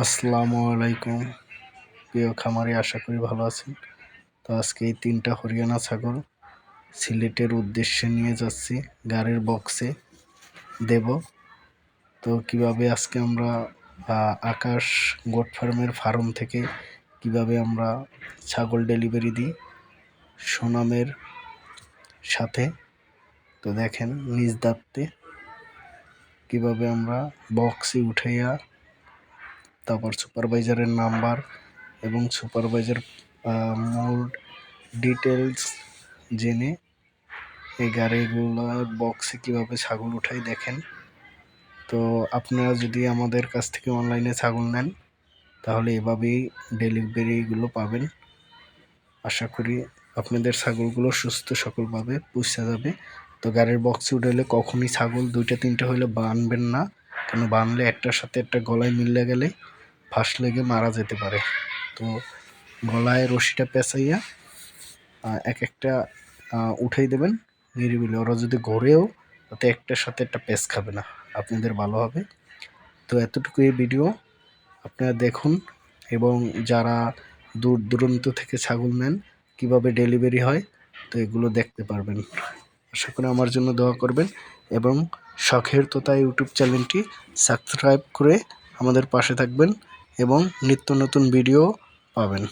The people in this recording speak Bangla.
আসসালামু আলাইকুম। প্রিয় খামারি, আশা করি ভালো আছেন। তো আজকে এই তিনটা হরিয়ানা ছাগল সিলেটের উদ্দেশ্যে নিয়ে যাচ্ছি, গাড়ির বক্সে দেব। তো কীভাবে আজকে আমরা আকাশ গোট ফার্মের ফার্ম থেকে কীভাবে আমরা ছাগল ডেলিভারি দিই, সুনামের সাথে, তো দেখেন নিজ দাঁতে কীভাবে আমরা বক্সে উঠাইয়া তারপর সুপারভাইজারের নাম্বার এবং সুপারভাইজার মোড ডিটেলস জেনে এই গাড়িগুলোর বক্সে কীভাবে ছাগল উঠাই দেখেন। তো আপনারা যদি আমাদের কাছ থেকে অনলাইনে ছাগল নেন, তাহলে এভাবেই ডেলিভারিগুলো পাবেন। আশা করি আপনাদের ছাগলগুলো সুস্থ সকলভাবে পুষা যাবে। তো গাড়ির বক্সে উঠালে কখনই ছাগল দুইটা, তিনটা হলে বানবেন না। কেন বানলে একটার সাথে একটা গলায় মিললে গেলে ফাঁস লেগে মারা যেতে পারে। তো গলায় রশিটা পেঁচাইয়া এক একটা উঠাই দেবেন নিরিবিলি। ওরা যদি ঘোরেও তাতে একটার সাথে একটা পেঁচ খাবে না। আপনাদের ভালো হবে। তো এতটুকু এই ভিডিও। আপনারা দেখুন এবং যারা দূর দূরান্ত থেকে ছাগল নেন, কীভাবে ডেলিভারি হয়, তো এগুলো দেখতে পারবেন। আশা করি আমার জন্য দোয়া করবেন এবং শখের তোতা ইউটিউব চ্যানেলটি সাবস্ক্রাইব করে আমাদের পাশে থাকবেন। এবং নিত্য নতুন ভিডিও পাবেন।